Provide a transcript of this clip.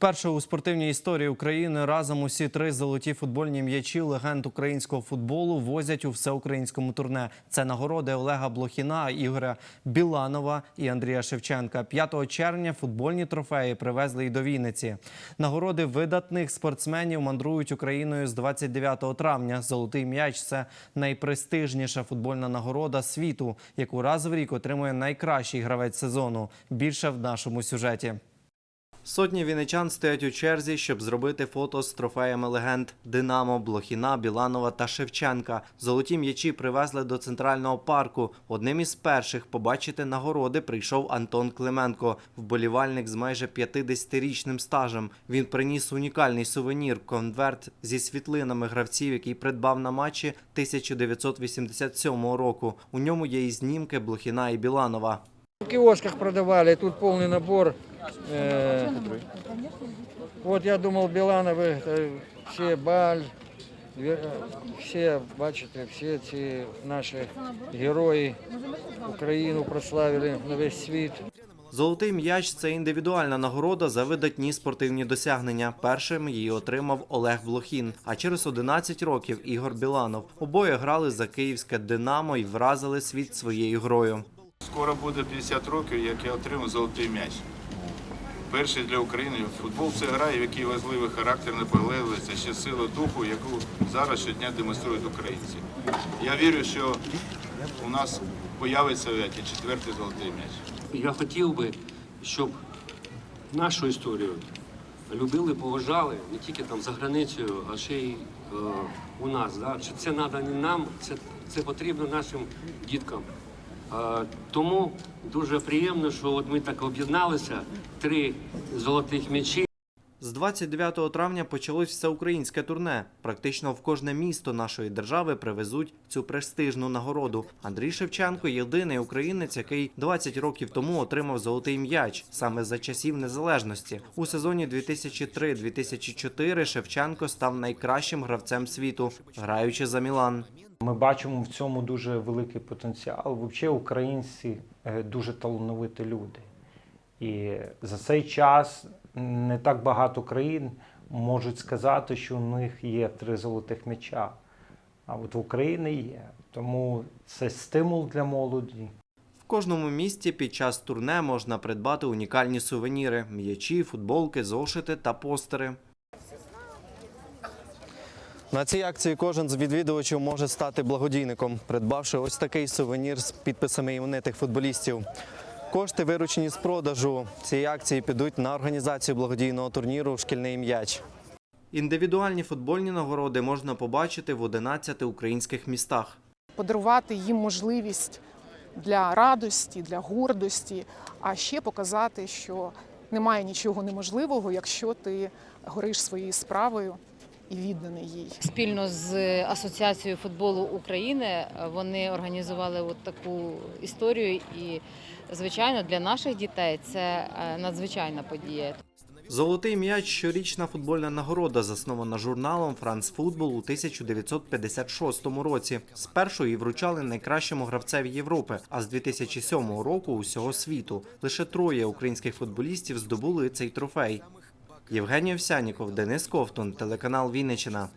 Вперше у спортивній історії України разом усі три золоті футбольні м'ячі легенд українського футболу возять у всеукраїнському турне. Це нагороди Олега Блохіна, Ігоря Біланова і Андрія Шевченка. 5 червня футбольні трофеї привезли й до Вінниці. Нагороди видатних спортсменів мандрують Україною з 29 травня. Золотий м'яч це найпрестижніша футбольна нагорода світу, яку раз в рік отримує найкращий гравець сезону. Більше в нашому сюжеті. Сотні вінничан стоять у черзі, щоб зробити фото з трофеями легенд Динамо, Блохіна, Біланова та Шевченка. Золоті м'ячі привезли до центрального парку. Одним із перших побачити нагороди прийшов Антон Клименко, вболівальник з майже 50-річним стажем. Він приніс унікальний сувенір конверт зі світлинами гравців, який придбав на матчі 1987 року. У ньому є і знімки Блохіна і Біланова. В киосках продавали, тут полный набор. Э, Вот я думал, Билановы, это все Баль, Ве- э, все, бачите, всі ці наші герої Україну прославили на весь світ. Золотий м'яч це індивідуальна нагорода за видатні спортивні досягнення. Першим її отримав Олег Блохін. А через 11 років Ігор Біланов. Обоє грали за київське Динамо і вразили світ своєю грою. Скоро буде 50 років, як я отримав золотий м'яч. Перший для України футбол це гра, в якій важливий характер, наполегливість, а ще сила духу, яку зараз щодня демонструють українці. Я вірю, що у нас появиться четвертий золотий м'яч. Я хотів би, щоб нашу історію любили, поважали не тільки там за границею, а ще й е, у нас. Да? Це треба не нам, це, це потрібно нашим діткам. Тому дуже приємно, що от ми так об'єдналися, три золотих м'ячі. З 29 травня почалось всеукраїнське турне. Практично в кожне місто нашої держави привезуть цю престижну нагороду. Андрій Шевченко єдиний українець, який 20 років тому отримав золотий м'яч саме за часів незалежності. У сезоні 2003-2004 Шевченко став найкращим гравцем світу, граючи за Мілан. Ми бачимо в цьому дуже великий потенціал. Взагалі, українці е, дуже талановиті люди. І за цей час не так багато країн можуть сказати, що у них є три золотих м'яча. А от в Україні є. Тому це стимул для молоді. В кожному місті під час турне можна придбати унікальні сувеніри: м'ячі, футболки, зошити та постери. На цій акції кожен з відвідувачів може стати благодійником, придбавши ось такий сувенір з підписами іменитих футболістів. Кошти, виручені з продажу цієї акції, підуть на організацію благодійного турніру Шкільний м'яч. Індивідуальні футбольні нагороди можна побачити в 11 українських містах. подарувати їм можливість для радості, для гордості, а ще показати, що немає нічого неможливого, якщо ти гориш своєю справою і відданий їй. Спільно з Асоціацією футболу України е, вони організували от таку історію. І, звичайно, для наших дітей це е, надзвичайна подія. Золотий м'яч щорічна футбольна нагорода, заснована журналом «Франц Футбол» у 1956 році. Спершу її вручали найкращому гравцеві Європи, а з 2007 року усього світу. Лише троє українських футболістів здобули цей трофей. Євгеній Овсяніков, Денис Ковтун, телеканал Вінниччина.